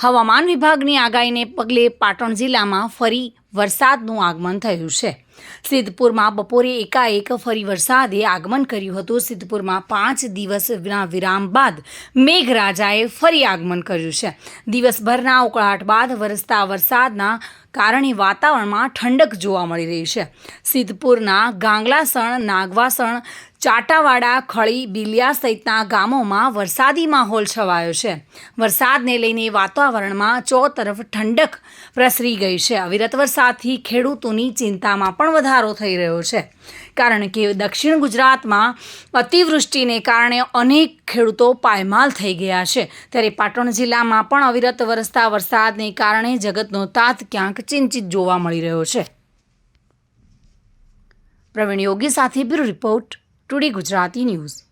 હવામાન વિભાગની આગાહીને પગલે પાટણ જિલ્લામાં ફરી વરસાદનું આગમન થયું છે. સિદ્ધપુરમાં બપોરે એકાએક ફરી વરસાદે આગમન કર્યું હતું. સિદ્ધપુરમાં પાંચ દિવસના વિરામ બાદ મેઘરાજાએ ફરી આગમન કર્યું છે. દિવસભરના ઉકળાટ બાદ વરસતા વરસાદના કારણે વાતાવરણમાં ઠંડક જોવા મળી રહી છે. સિદ્ધપુરના ગાંગલાસણ, નાગવાસણ ચાટાવાડા, ખળી, બિલિયા સહિતના ગામોમાં વરસાદી માહોલ છવાયો છે. વરસાદને લઈને વાતાવરણમાં ચોતરફ ઠંડક પ્રસરી ગઈ છે. અવિરત વરસાદથી ખેડૂતોની ચિંતામાં પણ વધારો થઈ રહ્યો છે. કારણ કે દક્ષિણ ગુજરાતમાં અતિવૃષ્ટિને કારણે અનેક ખેડૂતો પાયમાલ થઈ ગયા છે. ત્યારે પાટણ જિલ્લામાં પણ અવિરત વરસતા વરસાદને કારણે જગતનો તાત ક્યાંક ચિંતિત જોવા મળી રહ્યો છે. પ્રવીણ યોગી સાથે bureau report today Gujarati news.